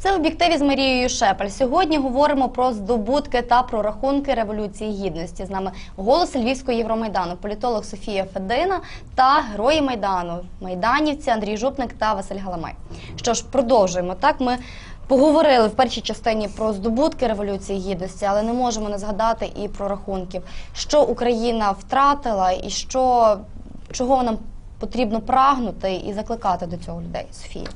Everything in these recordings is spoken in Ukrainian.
Це об'єктиві з Марією Шепель. Сьогодні говоримо про здобутки та прорахунки революції гідності. З нами голос Львівського Євромайдану, політолог Софія Федина та герої майдану, майданівці Андрій Жупник та Василь Галамай. Що ж, продовжуємо так. Ми поговорили в першій частині про здобутки революції гідності, але не можемо не згадати і про рахунків, що Україна втратила, і що чого нам потрібно прагнути і закликати до цього людей. Софія.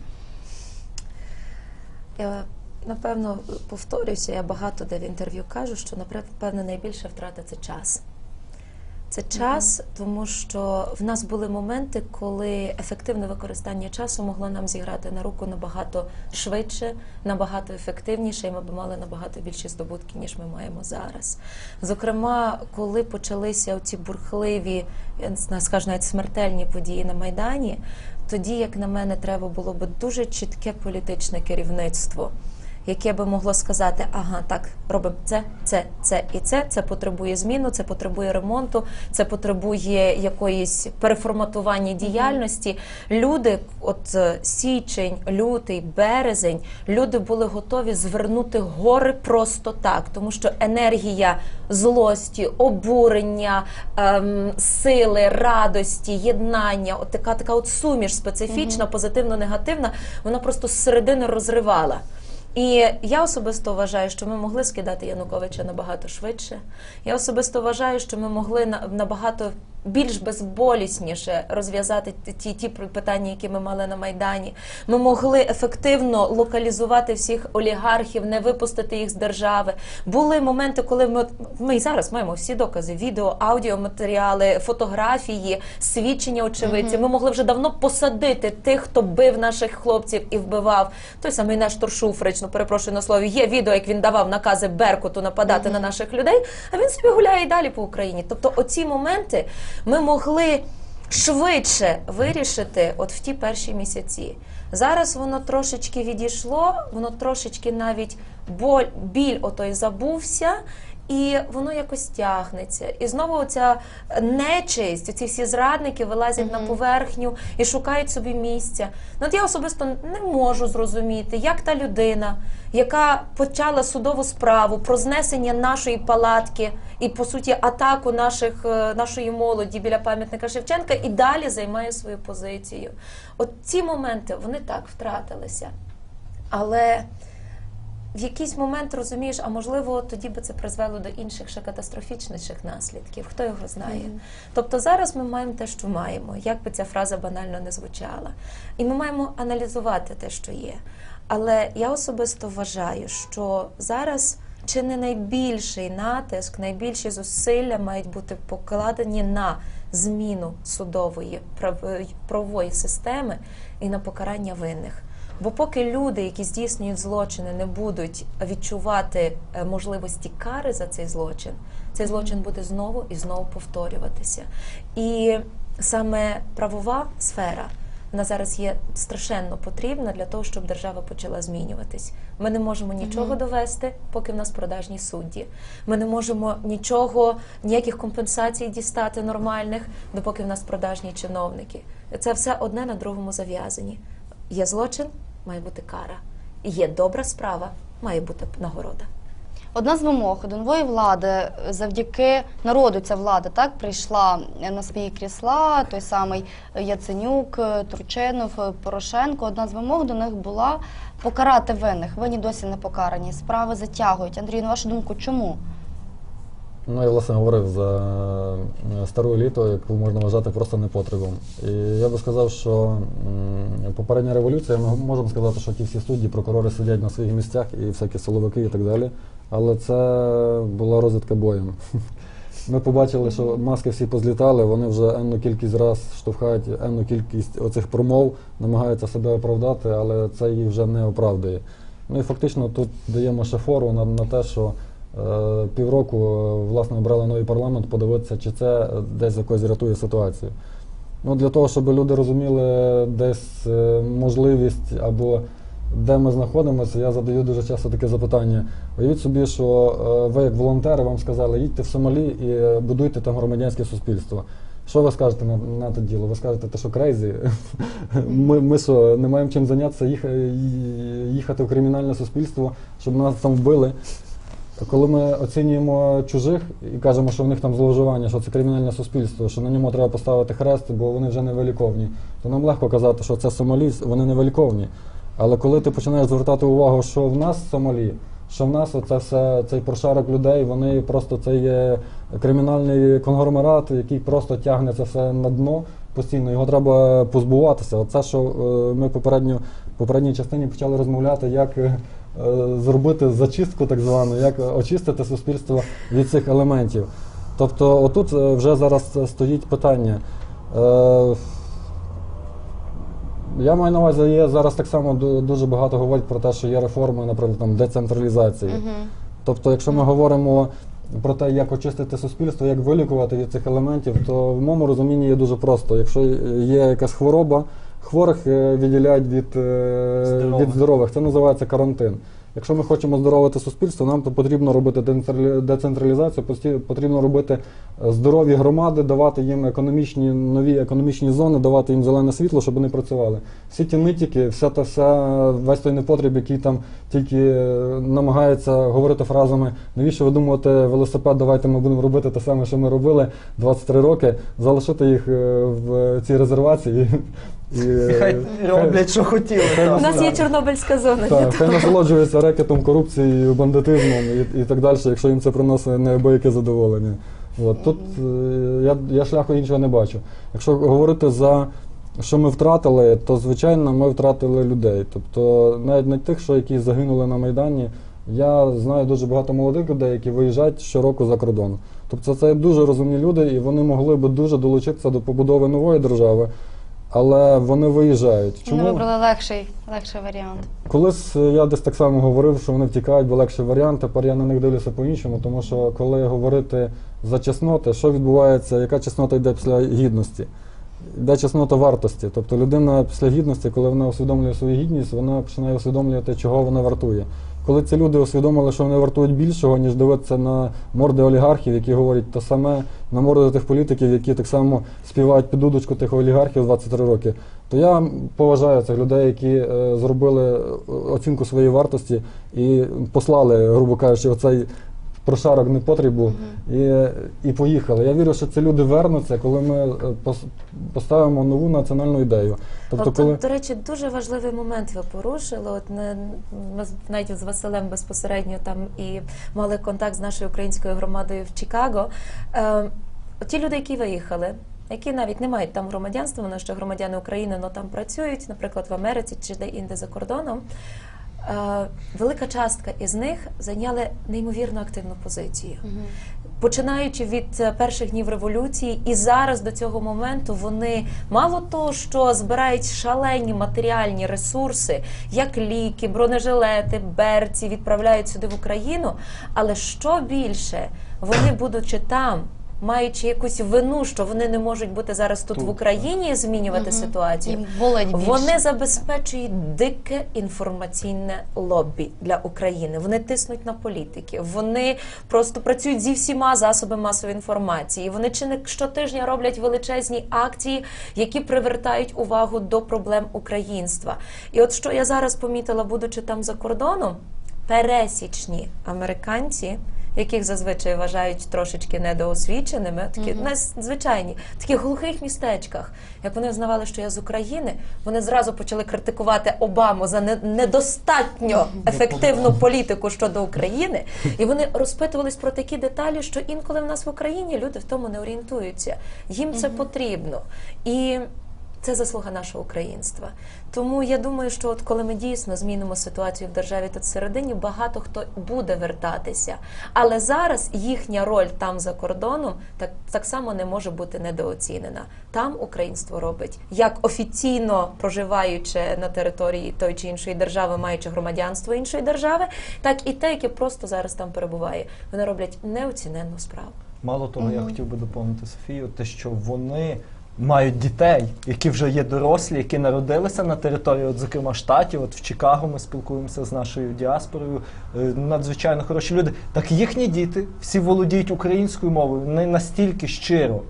Я напевно повторюся, я багато де в інтерв'ю кажу, що напевно найбільша втрата це час. Це час, тому що в нас були моменти, коли ефективне використання часу могло нам зіграти на руку набагато швидше, набагато ефективніше, і ми б мали набагато більші здобутки, ніж ми маємо зараз. Зокрема, коли почалися ці бурхливі, скажу навіть смертельні події на Майдані, тоді, як на мене, треба було би дуже чітке політичне керівництво. Яке би могло сказати, ага, так, робимо це, це, це і це. Це потребує зміну, це потребує ремонту, це потребує якоїсь переформатування діяльності. Люди, от е, січень, лютий, березень, люди були готові звернути гори просто так, тому що енергія злості, обурення, ем, сили, радості, єднання, от така така от суміш специфічна, позитивно-негативна, вона просто зсередини розривала. І я особисто вважаю, що ми могли скидати Януковича набагато швидше. Я особисто вважаю, що ми могли на- набагато більш безболісніше розв'язати ті- ті, питання, які ми мали на майдані. Ми могли ефективно локалізувати всіх олігархів, не випустити їх з держави. Були моменти, коли ми ми і зараз маємо всі докази: відео, аудіоматеріали, фотографії, свідчення очевидців. Ми могли вже давно посадити тих, хто бив наших хлопців і вбивав. Той самий Нештор Шуфрич, ну перепрошую на слові, є відео, як він давав накази Беркуту нападати на наших людей, а він собі гуляє і далі по Україні. Тобто, оці моменти ми могли швидше вирішити от в ті перші місяці. Зараз воно трошечки відійшло, воно трошечки навіть боль, біль отой забувся. І воно якось тягнеться. І знову оця нечисть, ці всі зрадники вилазять на поверхню і шукають собі місця. Ну, от я особисто не можу зрозуміти, як та людина, яка почала судову справу про знесення нашої палатки і, по суті, атаку наших, е, нашої молоді біля пам'ятника Шевченка, і далі займає свою позицію. От ці моменти вони так втратилися. Але в якийсь момент розумієш, а можливо, тоді би це призвело до інших ще катастрофічніших наслідків. Хто його знає? Тобто зараз ми маємо те, що маємо, як би ця фраза банально не звучала. І ми маємо аналізувати те, що є. Але я особисто вважаю, що зараз чи не найбільший натиск, найбільші зусилля мають бути покладені на зміну судової прав- правової системи і на покарання винних. Бо поки люди, які здійснюють злочини, не будуть відчувати е, можливості кари за цей злочин, цей злочин буде знову і знову повторюватися. І саме правова сфера вона зараз є страшенно потрібна для того, щоб держава почала змінюватись. Ми не можемо нічого довести, поки в нас продажні судді. Ми не можемо нічого, ніяких компенсацій дістати нормальних, допоки в нас продажні чиновники. Це все одне на другому зав'язані. Є злочин, має бути кара. Є добра справа, має бути нагорода. Одна з вимог до нової влади завдяки народу ця влада так прийшла на свої крісла. Той самий Яценюк, Турчинов, Порошенко. Одна з вимог до них була покарати винних. Винні досі не покарані. Справи затягують. Андрій, на вашу думку, чому? Ну, я власне говорив за е, стару еліту, яку можна вважати просто непотребом. І я би сказав, що попередня революція, ми можемо сказати, що ті всі судді, прокурори сидять на своїх місцях і всякі силовики і так далі. Але це була розвідка боєм. Ми побачили, що маски всі позлітали, вони вже енну кількість раз штовхають енну кількість оцих промов, намагаються себе оправдати, але це їх вже не оправдує. Ну і фактично тут даємо ще фору на, на те, що півроку е, власне обрали новий парламент, подивитися, чи це е, десь якось рятує ситуацію. Ну, для того, щоб люди розуміли десь е, можливість або де ми знаходимося, я задаю дуже часто таке запитання. Уявіть собі, що е, ви як волонтери вам сказали, їдьте в Сомалі і е, будуйте там громадянське суспільство. Що ви скажете на, на те діло? Ви скажете, те, що крейзі? Ми, ми що, не маємо чим зайнятися, їхати, їхати в кримінальне суспільство, щоб нас там вбили. Коли ми оцінюємо чужих і кажемо, що в них там зловживання, що це кримінальне суспільство, що на ньому треба поставити хрест, бо вони вже не виліковні, то нам легко казати, що це Сомалі, вони не виліковні. Але коли ти починаєш звертати увагу, що в нас Сомалі, що в нас оце все, цей прошарок людей, вони просто це є кримінальний конгломерат, який просто тягне це все на дно постійно. Його треба позбуватися. Оце, що е, ми попередньо попередній частині почали розмовляти, як е, зробити зачистку, так звану, як очистити суспільство від цих елементів. Тобто, отут е, вже зараз стоїть питання. Е, я маю на увазі, є зараз так само дуже багато говорять про те, що є реформи, наприклад, там децентралізації. Тобто, якщо ми говоримо про те, як очистити суспільство, як вилікувати від цих елементів, то в моєму розумінні є дуже просто. Якщо є якась хвороба, хворих е, відділяють від, е, Здорових. від здорових. Це називається карантин. Якщо ми хочемо здоровити суспільство, нам то потрібно робити децентралізацію, потрібно робити е, здорові громади, давати їм економічні нові економічні зони, давати їм зелене світло, щоб вони працювали. Всі ті нитіки, вся та вся весь той непотріб, який там тільки намагається говорити фразами, навіщо ви думаєте, велосипед, давайте ми будемо робити те саме, що ми робили 23 роки, залишити їх в цій резервації. І, І хай роблять, що хотіли. хай У нас є Чорнобильська зона. так, хай насолоджуються рекетом, корупцією, бандитизмом і, і так далі, якщо їм це приносить неабияке задоволення. От, тут е, я, я шляху іншого не бачу. Якщо говорити за що ми втратили, то звичайно ми втратили людей. Тобто навіть не тих, що які загинули на Майдані. Я знаю дуже багато молодих людей, які виїжджають щороку за кордон. Тобто це дуже розумні люди, і вони могли би дуже долучитися до побудови нової держави, але вони виїжджають. Вони вибрали легший, легший варіант. Колись е, я десь так само говорив, що вони втікають, бо легший варіант. Тепер я на них дивлюся по-іншому, тому що коли говорити за чесноти, що відбувається, яка чеснота йде після гідності? Йде чеснота вартості. Тобто людина після гідності, коли вона усвідомлює свою гідність, вона починає усвідомлювати, чого вона вартує. Коли ці люди усвідомили, що вони вартують більшого, ніж дивитися на морди олігархів, які говорять те саме, на морди тих політиків, які так само співають під дудочку тих олігархів 23 роки, то я поважаю цих людей, які е, зробили е, оцінку своєї вартості і послали, грубо кажучи, оцей прошарок непотрібу і, і поїхали. Я вірю, що ці люди вернуться, коли ми е, поставимо нову національну ідею. Тобто, От, коли до речі, дуже важливий момент ви порушили. От не ми навіть з Василем безпосередньо там і мали контакт з нашою українською громадою в Чикаго. Е, ті люди, які виїхали. Які навіть не мають там громадянства, вони ще громадяни України, але там працюють, наприклад, в Америці чи де-інде за кордоном. Е, велика частка із них зайняли неймовірно активну позицію починаючи від е, перших днів революції, і зараз до цього моменту вони мало того, що збирають шалені матеріальні ресурси, як ліки, бронежилети, берці, відправляють сюди в Україну. Але що більше, вони, будучи там. Маючи якусь вину, що вони не можуть бути зараз тут в Україні і змінювати ситуацію, І вони забезпечують дике інформаційне лоббі для України. Вони тиснуть на політики. Вони просто працюють зі всіма засобами масової інформації. Вони чи не щотижня роблять величезні акції, які привертають увагу до проблем українства. І от що я зараз помітила, будучи там за кордоном, пересічні американці. Яких зазвичай вважають трошечки недоосвіченими, такі незвичайні, в таких глухих містечках. Як вони взнавали, що я з України, вони зразу почали критикувати Обаму за не- недостатньо ефективну політику щодо України, і вони розпитувались про такі деталі, що інколи в нас в Україні люди в тому не орієнтуються. Їм це потрібно. І це заслуга нашого українства. Тому я думаю, що от коли ми дійсно змінимо ситуацію в державі тут всередині, багато хто буде вертатися. Але зараз їхня роль там за кордоном так, так само не може бути недооцінена. Там українство робить як офіційно проживаючи на території тої чи іншої держави, маючи громадянство іншої держави, так і те, яке просто зараз там перебуває. Вони роблять неоціненну справу. Мало того, я хотів би доповнити Софію, те, що вони мають дітей, які вже є дорослі, які народилися на території, от, зокрема, штатів. От в Чикаго ми спілкуємося з нашою діаспорою. е, Надзвичайно хороші люди. Так їхні діти всі володіють українською мовою. Вони настільки щиро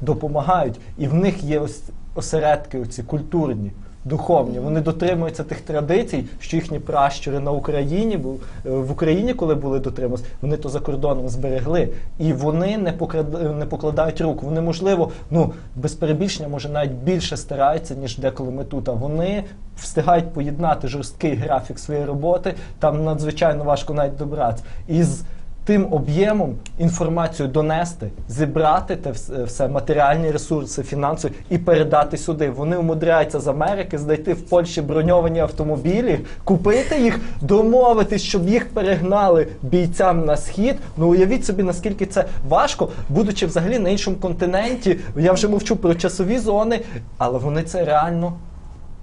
допомагають, і в них є ось осередки, оці культурні. Духовні, вони дотримуються тих традицій, що їхні пращури на Україні е, в Україні, коли були дотримувалися, вони то за кордоном зберегли. І вони не покрад- не покладають рук. Вони, можливо, ну без перебільшення, може навіть більше стараються, ніж деколи ми тут. А вони встигають поєднати жорсткий графік своєї роботи. Там надзвичайно важко навіть добратися. Із тим об'ємом інформацію донести, зібрати те вс- все, матеріальні ресурси, фінансові і передати сюди. Вони умудряються з Америки знайти в Польщі броньовані автомобілі, купити їх, домовитись, щоб їх перегнали бійцям на схід. Ну уявіть собі, наскільки це важко, будучи взагалі на іншому континенті. Я вже мовчу про часові зони, але вони це реально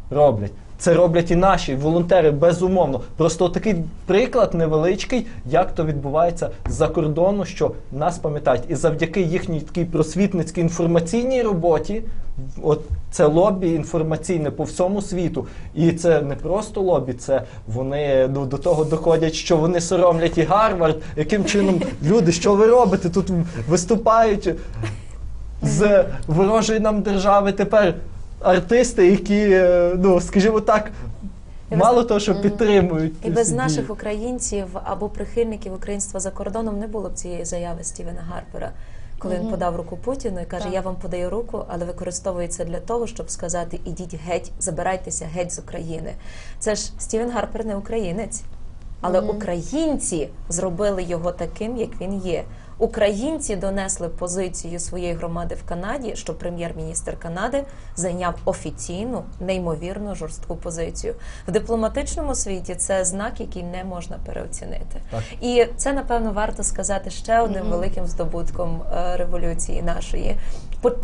роблять. Це роблять і наші волонтери, безумовно. Просто такий приклад невеличкий, як то відбувається за кордону, що нас пам'ятають. І завдяки їхній такій просвітницькій інформаційній роботі, от це лобі інформаційне по всьому світу. І це не просто лобі, це вони ну, до того доходять, що вони соромлять і Гарвард. Яким чином люди, що ви робите? Тут виступають з ворожої нам держави тепер артисти, які, е, ну скажімо так, І мало зна- того, що підтримують І без наших дії. українців або прихильників українства за кордоном не було б цієї заяви Стівена Гарпера, коли він подав руку Путіну і каже: Так. Я вам подаю руку, але використовую це для того, щоб сказати ідіть геть, забирайтеся геть з України. Це ж Стівен Гарпер не українець, але українці зробили його таким, як він є. Українці донесли позицію своєї громади в Канаді, що прем'єр-міністр Канади зайняв офіційну, неймовірно жорстку позицію. В дипломатичному світі це знак, який не можна переоцінити. Так. І це напевно варто сказати ще одним великим здобутком е, революції нашої.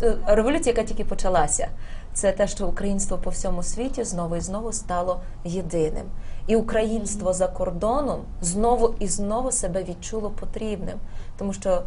Е, яка тільки почалася. Це те, що українство по всьому світі знову і знову стало єдиним. І українство за кордоном знову і знову себе відчуло потрібним. Тому що,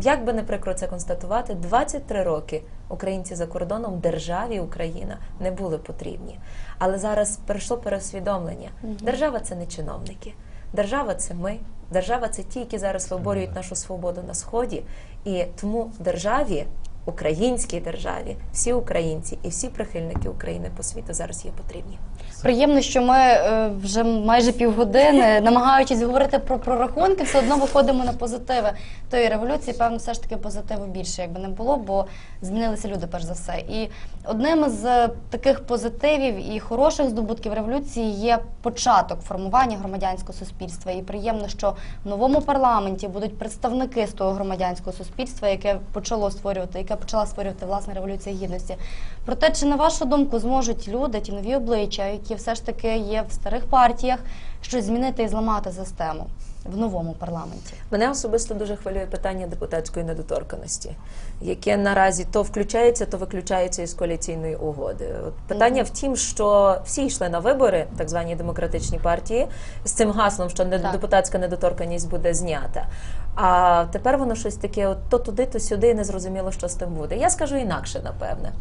як би не прикро це констатувати, 23 роки українці за кордоном державі Україна не були потрібні. Але зараз прийшло пересвідомлення: Держава це не чиновники. Держава це ми. Держава це ті, які зараз виборюють нашу свободу на сході. І тому державі, українській державі, всі українці і всі прихильники України по світу зараз є потрібні. Приємно, що ми е, вже майже півгодини, намагаючись говорити про прорахунки, все одно виходимо на позитиви тої революції. Певно, все ж таки позитиву більше, якби не було, бо змінилися люди перш за все. І одним з таких позитивів і хороших здобутків революції є початок формування громадянського суспільства. І приємно, що в новому парламенті будуть представники з того громадянського суспільства, яке почало створювати, яке почала створювати власне революція гідності. Проте, чи на вашу думку зможуть люди, ті нові обличчя, які все ж таки є в старих партіях, щось змінити і зламати систему в новому парламенті? Мене особисто дуже хвилює питання депутатської недоторканості, яке наразі то включається, то виключається із коаліційної угоди. От питання в тім, що всі йшли на вибори, так звані демократичні партії, з цим гаслом, що Так. депутатська недоторканність буде знята. А тепер воно щось таке, от то туди, то сюди, не зрозуміло, що з тим буде. Я скажу інакше, напевне.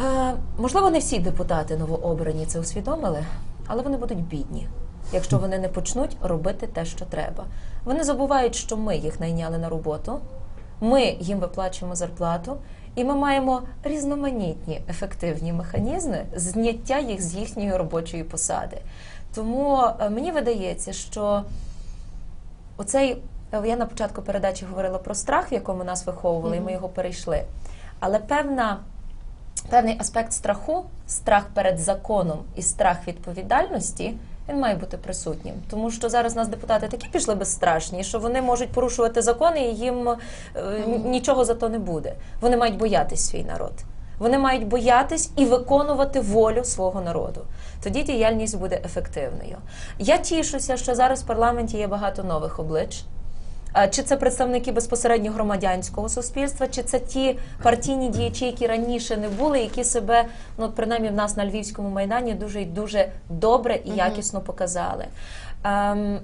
Е, можливо, не всі депутати новообрані це усвідомили, але вони будуть бідні, якщо вони не почнуть робити те, що треба. Вони забувають, що ми їх найняли на роботу, ми їм виплачуємо зарплату, і ми маємо різноманітні ефективні механізми зняття їх з їхньої робочої посади. Тому е, мені видається, що Оцей е, я на початку передачі говорила про страх, в якому нас виховували, і ми його перейшли. Але певна, певний аспект страху, страх перед законом і страх відповідальності, він має бути присутнім. Тому що зараз нас депутати такі пішли безстрашні, що вони можуть порушувати закони, і їм е, нічого за то не буде. Вони мають боятись свій народ. Вони мають боятись і виконувати волю свого народу. Тоді діяльність буде ефективною. Я тішуся, що зараз в парламенті є багато нових облич. Чи це представники безпосередньо громадянського суспільства, чи це ті партійні діячі, які раніше не були, які себе, ну принаймні в нас на Львівському майдані дуже і дуже добре і якісно показали. Ем,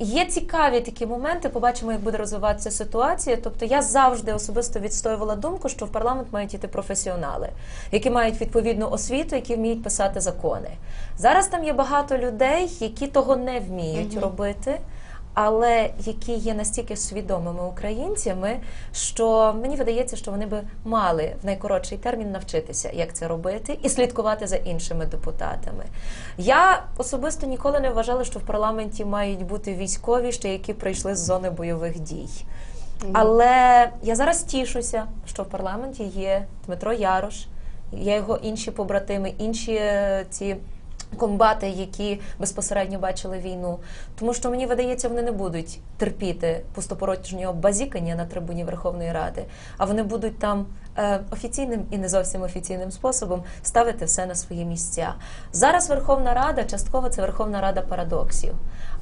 Є цікаві такі моменти, побачимо, як буде розвиватися ситуація. Тобто я завжди особисто відстоювала думку, що в парламент мають іти професіонали, які мають відповідну освіту, які вміють писати закони. Зараз там є багато людей, які того не вміють робити. Але які є настільки свідомими українцями, що мені видається, що вони би мали в найкоротший термін навчитися, як це робити, і слідкувати за іншими депутатами. Я особисто ніколи не вважала, що в парламенті мають бути військові, ще які прийшли з зони бойових дій. Але я зараз тішуся, що в парламенті є Дмитро Ярош, є його інші побратими, інші ці. Комбати, які безпосередньо бачили війну, тому що мені видається, вони не будуть терпіти пустопорожнього базікання на трибуні Верховної Ради, а вони будуть там е, офіційним і не зовсім офіційним способом ставити все на свої місця. Зараз Верховна Рада частково це Верховна Рада парадоксів,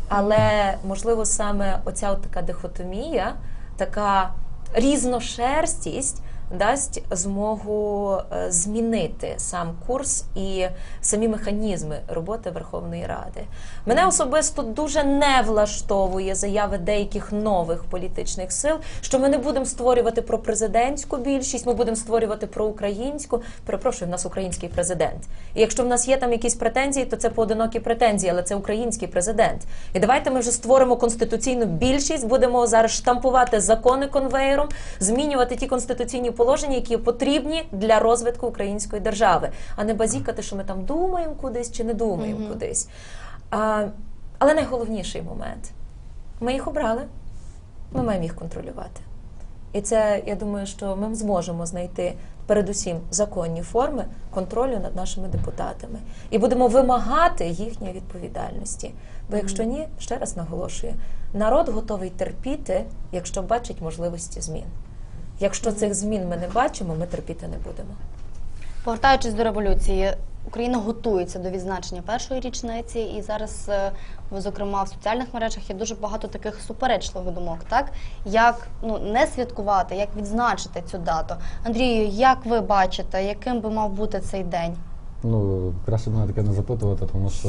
але можливо саме оця от така дихотомія, така різношерстість дасть змогу е, змінити сам курс і самі механізми роботи Верховної Ради. Мене особисто дуже не влаштовує заяви деяких нових політичних сил, що ми не будемо створювати про президентську більшість, ми будемо створювати про українську. Перепрошую, в нас український президент. І якщо в нас є там якісь претензії, то це поодинокі претензії, але це український президент. І давайте ми вже створимо конституційну більшість, будемо зараз штампувати закони конвеєром, змінювати ті конституційні положення, які потрібні для розвитку української держави, а не базікати, що ми там думаємо кудись чи не думаємо кудись. А, але найголовніший момент: ми їх обрали, ми маємо їх контролювати. І це, я думаю, що ми зможемо знайти передусім законні форми контролю над нашими депутатами і будемо вимагати їхньої відповідальності. Бо якщо ні, ще раз наголошую, народ готовий терпіти, якщо бачить можливості змін. Якщо цих змін ми не бачимо, ми терпіти не будемо. Повертаючись до революції, Україна готується до відзначення першої річниці, і зараз, е, зокрема, в соціальних мережах є дуже багато таких суперечливих думок, так як ну не святкувати, як відзначити цю дату. Андрію, як ви бачите, яким би мав бути цей день? Ну, краще мене таке не запитувати, тому що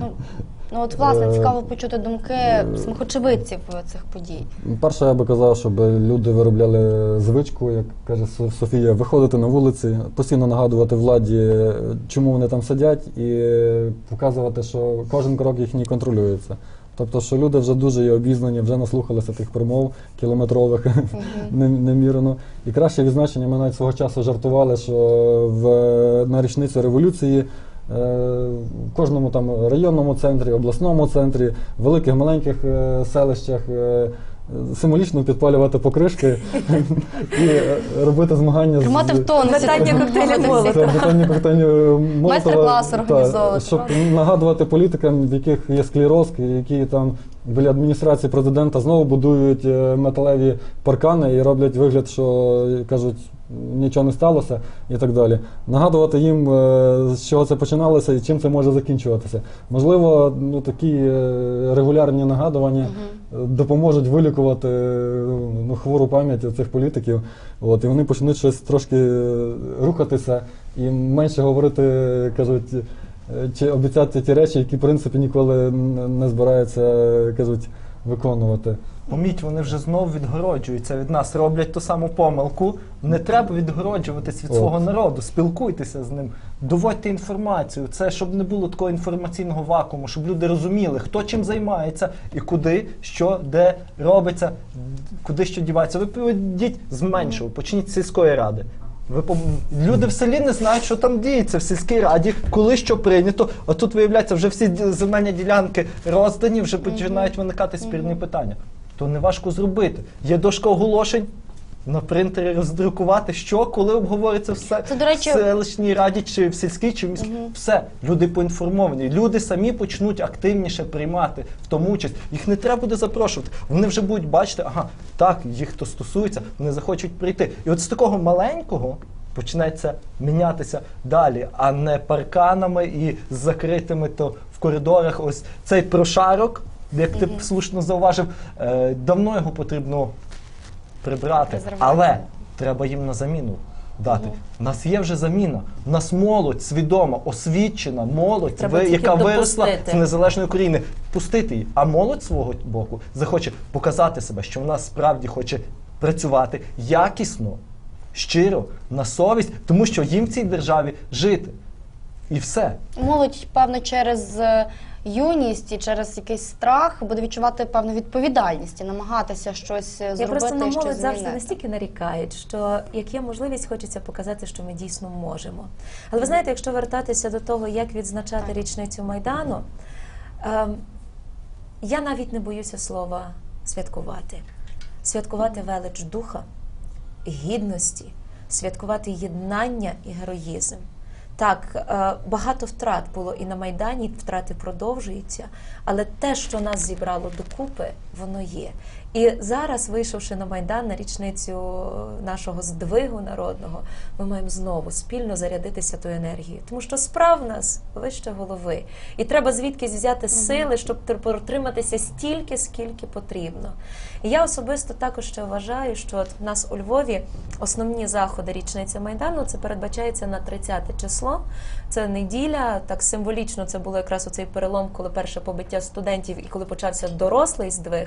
Ну, ну от власне Е, цікаво почути думки смахочевидців цих подій. Перше, я би казав, щоб люди виробляли звичку, як каже Со- Софія, виходити на вулиці, постійно нагадувати владі, чому вони там сидять, і показувати, що кожен крок їхній контролюється. Тобто, що люди вже дуже є обізнані, вже наслухалися тих промов кілометрових не- немірено. І краще відзначення ми навіть свого часу жартували, що в, на річницю революції е, в кожному там районному центрі, обласному центрі, великих маленьких е, селищах е, символічно підпалювати покришки і е, робити змагання з Тримати в тонусі. Метання коктейлів. Молотова. питання Майстер-клас організовувати, щоб нагадувати політикам, в яких є склероз, які там біля адміністрації президента знову будують е, металеві паркани і роблять вигляд, що е, кажуть. Нічого не сталося і так далі. Нагадувати їм, з чого це починалося і чим це може закінчуватися. Можливо, ну такі регулярні нагадування е, допоможуть вилікувати е, ну, хвору пам'ять цих політиків. От, і вони почнуть щось трошки е, рухатися і менше говорити, кажуть, е, чи обіцяти ті речі, які в принципі ніколи не збираються, кажуть, виконувати. Поміть, вони вже знову відгороджуються від нас, роблять ту саму помилку. Не треба відгороджуватись від От. свого народу, спілкуйтеся з ним, доводьте інформацію. Це щоб не було такого інформаційного вакууму, щоб люди розуміли, хто чим займається і куди, що, де робиться, куди що дівається. Ви поведіть з меншого, почніть з сільської ради. Ви пом- люди в селі не знають, що там діється в сільській раді, коли що прийнято. А тут виявляється, вже всі ді- земельні ділянки роздані, вже починають виникати спірні питання. То не важко зробити. Є дошка оголошень. На принтері роздрукувати, що коли обговориться все Це, до речі- в селищній раді, чи в сільській, чи в міській. Все, люди поінформовані. Люди самі почнуть активніше приймати в тому участь. Їх не треба буде запрошувати. Вони вже будуть бачити, ага, так, їх то стосується, вони захочуть прийти. І от з такого маленького почнеться мінятися далі, а не парканами і з закритими то в коридорах. Ось цей прошарок, як ти слушно зауважив, е, давно його потрібно прибрати. Але треба їм на заміну дати. У нас є вже заміна. У нас молодь свідома, освічена, молодь, Треба ви- тільки яка виросла допустити. з незалежної України. Пустити її. А молодь свого боку захоче показати себе, що вона справді хоче працювати якісно, щиро, на совість, тому що їм в цій державі жити. І все. Молодь, певно, через е, юність і через якийсь страх буде відчувати певну відповідальність і намагатися щось е, Я просто на молодь завжди настільки нарікають, що як є можливість, хочеться показати, що ми дійсно можемо. Але ви знаєте, якщо вертатися до того, як відзначати Так. річницю Майдану, ем, я навіть не боюся слова святкувати. Святкувати велич духа, гідності, святкувати єднання і героїзм. Так, е, багато втрат було і на Майдані, втрати продовжуються, але те, що нас зібрало докупи, воно є. І зараз, вийшовши на Майдан на річницю нашого здвигу народного, ми маємо знову спільно зарядитися тою енергією. Тому що справ в нас вище голови. І треба звідкись взяти сили, щоб тр- протриматися стільки, скільки потрібно. І я особисто також ще вважаю, що от в нас у Львові основні заходи річниці Майдану це передбачається на 30 число. Це неділя. Так символічно це було якраз оцей перелом, коли перше побиття студентів і коли почався дорослий здвиг.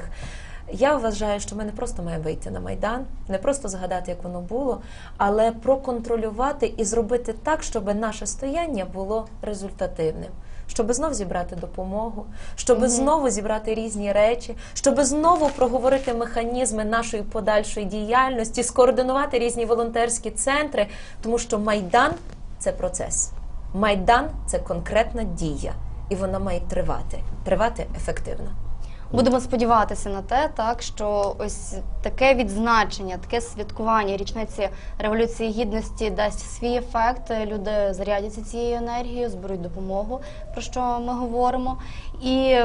Я вважаю, що ми не просто маємо вийти на майдан, не просто згадати, як воно було, але проконтролювати і зробити так, щоб наше стояння було результативним. Щоб знов зібрати допомогу, щоб знову зібрати різні речі, щоб знову проговорити механізми нашої подальшої діяльності, скоординувати різні волонтерські центри, тому що майдан це процес. Майдан це конкретна дія, і вона має тривати, тривати ефективно. Будемо сподіватися на те, так що ось таке відзначення, таке святкування річниці революції гідності дасть свій ефект. Люди зарядяться цією енергією, зберуть допомогу, про що ми говоримо, і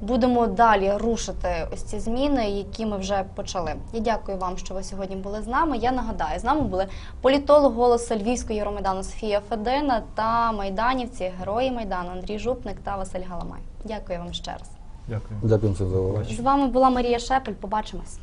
будемо далі рушити ось ці зміни, які ми вже почали. Я дякую вам, що ви сьогодні були з нами. Я нагадаю, з нами були політолог голосу Львівського Євромайдану Софія Федина та майданівці, герої майдану Андрій Жупник та Василь Галамай. Дякую вам ще раз. Дякую. Дякую всім за увагу. З вами була Марія Шепель. Побачимось.